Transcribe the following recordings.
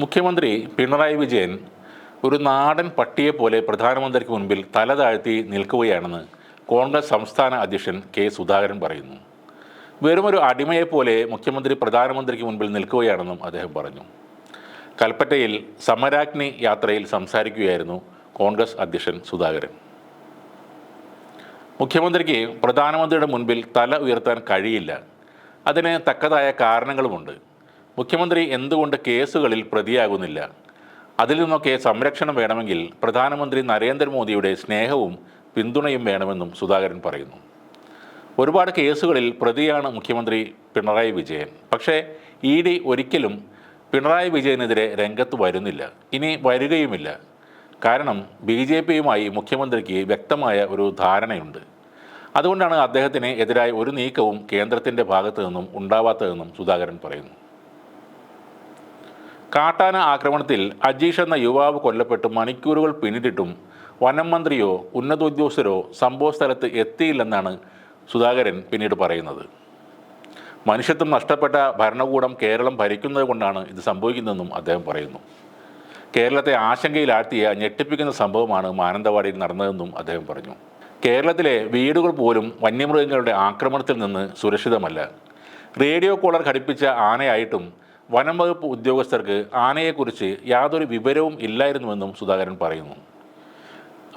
മുഖ്യമന്ത്രി പിണറായി വിജയൻ ഒരു നാടൻ പട്ടിയെ പോലെ പ്രധാനമന്ത്രിക്ക് മുൻപിൽ തല താഴ്ത്തി നിൽക്കുകയാണെന്ന് കോൺഗ്രസ് സംസ്ഥാന അധ്യക്ഷൻ കെ സുധാകരൻ പറയുന്നു. വെറുമൊരു അടിമയെപ്പോലെ മുഖ്യമന്ത്രി പ്രധാനമന്ത്രിക്ക് മുൻപിൽ നിൽക്കുകയാണെന്നും അദ്ദേഹം പറഞ്ഞു. കൽപ്പറ്റയിൽ സമരാഗ്നി യാത്രയിൽ സംസാരിക്കുകയായിരുന്നു കോൺഗ്രസ് അധ്യക്ഷൻ സുധാകരൻ. മുഖ്യമന്ത്രിക്ക് പ്രധാനമന്ത്രിയുടെ മുൻപിൽ തല ഉയർത്താൻ കഴിയില്ല. അതിന് തക്കതായ കാരണങ്ങളുമുണ്ട്. മുഖ്യമന്ത്രി എന്തുകൊണ്ട് കേസുകളിൽ പ്രതിയാകുന്നില്ല? അതിൽ നിന്നൊക്കെ സംരക്ഷണം വേണമെങ്കിൽ പ്രധാനമന്ത്രി നരേന്ദ്രമോദിയുടെ സ്നേഹവും പിന്തുണയും വേണമെന്നും സുധാകരൻ പറയുന്നു. ഒരുപാട് കേസുകളിൽ പ്രതിയാണ് മുഖ്യമന്ത്രി പിണറായി വിജയൻ. പക്ഷേ ഇ ഡി ഒരിക്കലും പിണറായി വിജയനെതിരെ രംഗത്ത് വരുന്നില്ല. ഇനി വരികയുമില്ല. കാരണം ബി ജെ പിയുമായി മുഖ്യമന്ത്രിക്ക് വ്യക്തമായ ഒരു ധാരണയുണ്ട്. അതുകൊണ്ടാണ് അദ്ദേഹത്തിന് എതിരായ ഒരു നീക്കവും കേന്ദ്രത്തിന്റെ ഭാഗത്തു നിന്നും ഉണ്ടാവാത്തതെന്നും സുധാകരൻ പറയുന്നു. കാട്ടാന ആക്രമണത്തിൽ അജീഷ് എന്ന യുവാവ് കൊല്ലപ്പെട്ട് മണിക്കൂറുകൾ പിന്നിട്ടിട്ടും വനം മന്ത്രിയോ ഉന്നതോദ്യോഗസ്ഥരോ സംഭവ സ്ഥലത്ത് എത്തിയില്ലെന്നാണ് സുധാകരൻ പിന്നീട് പറയുന്നത്. മനുഷ്യത്വം നഷ്ടപ്പെട്ട ഭരണകൂടം കേരളം ഭരിക്കുന്നത് കൊണ്ടാണ് ഇത് സംഭവിക്കുന്നതെന്നും അദ്ദേഹം പറയുന്നു. കേരളത്തെ ആശങ്കയിലാഴ്ത്തിയ ഞെട്ടിപ്പിക്കുന്ന സംഭവമാണ് മാനന്തവാടിയിൽ നടന്നതെന്നും അദ്ദേഹം പറഞ്ഞു. കേരളത്തിലെ വീടുകൾ പോലും വന്യമൃഗങ്ങളുടെ ആക്രമണത്തിൽ നിന്ന് സുരക്ഷിതമല്ല. റേഡിയോ കോളർ ഘടിപ്പിച്ച ആനയായിട്ടും വനം വകുപ്പ് ഉദ്യോഗസ്ഥർക്ക് ആനയെക്കുറിച്ച് യാതൊരു വിവരവും ഇല്ലായിരുന്നുവെന്നും സുധാകരൻ പറയുന്നു.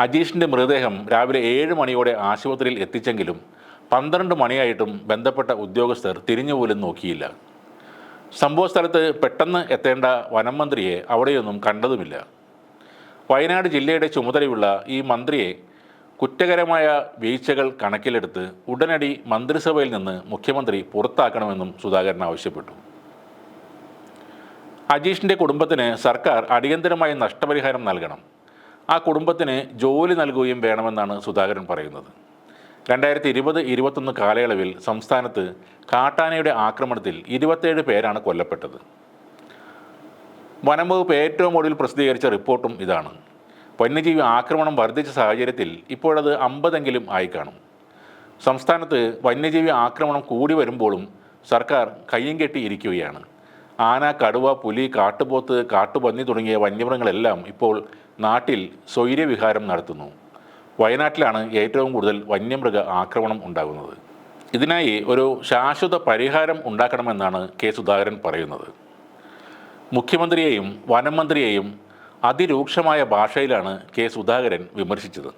അജീഷിന്റെ മൃതദേഹം രാവിലെ ഏഴ് മണിയോടെ ആശുപത്രിയിൽ എത്തിച്ചെങ്കിലും പന്ത്രണ്ട് മണിയായിട്ടും ബന്ധപ്പെട്ട ഉദ്യോഗസ്ഥർ തിരിഞ്ഞുപോലും നോക്കിയില്ല. സംഭവ സ്ഥലത്ത് പെട്ടെന്ന് എത്തേണ്ട വനം മന്ത്രിയെ അവിടെയൊന്നും കണ്ടതുമില്ല. വയനാട് ജില്ലയുടെ ചുമതലയുള്ള ഈ മന്ത്രിയെ കുറ്റകരമായ വീഴ്ചകൾ കണക്കിലെടുത്ത് ഉടനടി മന്ത്രിസഭയിൽ നിന്ന് മുഖ്യമന്ത്രി പുറത്താക്കണമെന്നും സുധാകരൻ ആവശ്യപ്പെട്ടു. അജീഷിന്റെ കുടുംബത്തിന് സർക്കാർ അടിയന്തരമായി നഷ്ടപരിഹാരം നൽകണം. ആ കുടുംബത്തിന് ജോലി നൽകുകയും വേണമെന്നാണ് സുധാകരൻ പറയുന്നത്. രണ്ടായിരത്തി ഇരുപത് ഇരുപത്തൊന്ന് കാലയളവിൽ സംസ്ഥാനത്ത് കാട്ടാനയുടെ ആക്രമണത്തിൽ ഇരുപത്തേഴ് പേരാണ് കൊല്ലപ്പെട്ടത്. വനംവകുപ്പ് ഏറ്റവും ഒടുവിൽ പ്രസിദ്ധീകരിച്ച റിപ്പോർട്ടും ഇതാണ്. വന്യജീവി ആക്രമണം വർദ്ധിച്ച സാഹചര്യത്തിൽ ഇപ്പോഴത് അമ്പതെങ്കിലും കാണും. സംസ്ഥാനത്ത് വന്യജീവി ആക്രമണം കൂടി വരുമ്പോഴും സർക്കാർ കയ്യും കെട്ടി ഇരിക്കുകയാണ്. ആന കടുവ പുലി കാട്ടുപോത്ത് കാട്ടുപന്നി തുടങ്ങിയ വന്യമൃഗങ്ങളെല്ലാം ഇപ്പോൾ നാട്ടിൽ സ്വൈര്യവിഹാരം നടത്തുന്നു. വയനാട്ടിലാണ് ഏറ്റവും കൂടുതൽ വന്യമൃഗ ആക്രമണം ഉണ്ടാകുന്നത്. ഇതിനായി ഒരു ശാശ്വത പരിഹാരം ഉണ്ടാക്കണമെന്നാണ് കെ സുധാകരൻ പറയുന്നത്. മുഖ്യമന്ത്രിയെയും വനം മന്ത്രിയെയും അതിരൂക്ഷമായ ഭാഷയിലാണ് കെ സുധാകരൻ വിമർശിച്ചത്.